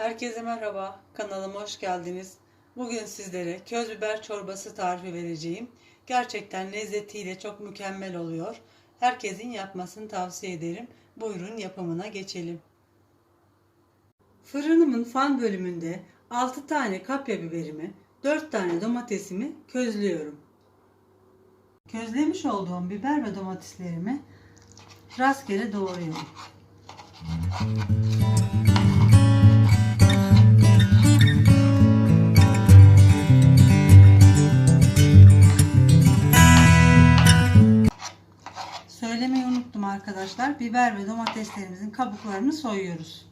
Herkese merhaba, kanalıma hoş geldiniz. Bugün sizlere köz biber çorbası tarifi vereceğim. Gerçekten lezzetiyle çok mükemmel oluyor. Herkesin yapmasını tavsiye ederim. Buyurun yapımına geçelim. Fırınımın fan bölümünde 6 tane kapya biberimi, 4 tane domatesimi közlüyorum. Közlemiş olduğum biber ve domateslerimi rastgele doğruyorum. Söylemeyi unuttum arkadaşlar. Biber ve domateslerimizin kabuklarını soyuyoruz.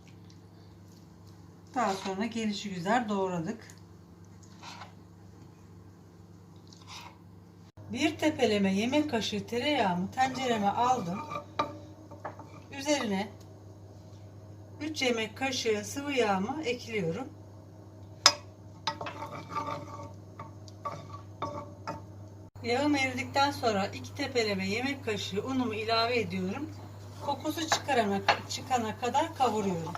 Daha sonra gelişi güzel doğradık. Bir tepeleme yemek kaşığı tereyağımı tencereme aldım. Üzerine 3 yemek kaşığı sıvı yağımı ekliyorum. Yağım eridikten sonra 2 tepeleme yemek kaşığı unumu ilave ediyorum. Kokusu çıkarana, çıkana kadar kavuruyorum.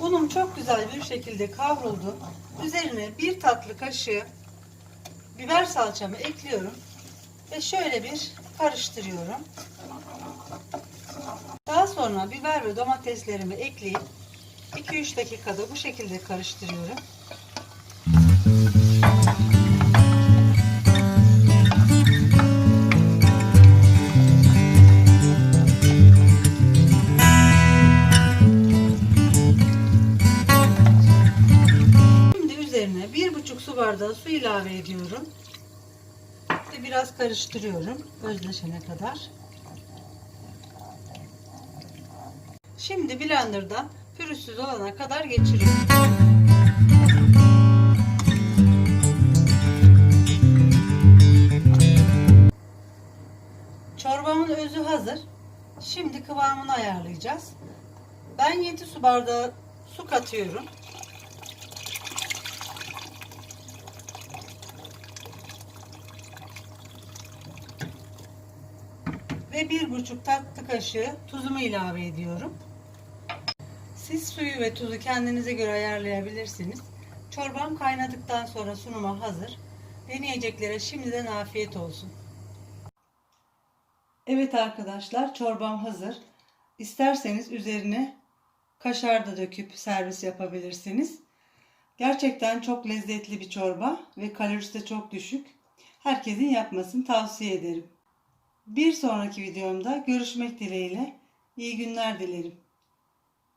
Unum çok güzel bir şekilde kavruldu. Üzerine bir tatlı kaşığı biber salçamı ekliyorum ve şöyle bir karıştırıyorum. Daha sonra biber ve domateslerimi ekleyip 2-3 dakikada bu şekilde karıştırıyorum. Üzerine bir buçuk su bardağı su ilave ediyorum. Ve biraz karıştırıyorum özleşene kadar. Şimdi blenderdan pürüzsüz olana kadar geçiriyorum. Çorbamın özü hazır. Şimdi kıvamını ayarlayacağız. Ben 7 su bardağı su katıyorum. Ve bir buçuk tatlı kaşığı tuzumu ilave ediyorum. Siz suyu ve tuzu kendinize göre ayarlayabilirsiniz. Çorbam kaynadıktan sonra sunuma hazır. Deneyeceklere şimdiden afiyet olsun. Evet arkadaşlar çorbam hazır. İsterseniz üzerine kaşar da döküp servis yapabilirsiniz. Gerçekten çok lezzetli bir çorba ve kalorisi de çok düşük. Herkesin yapmasını tavsiye ederim. Bir sonraki videomda görüşmek dileğiyle. İyi günler dilerim.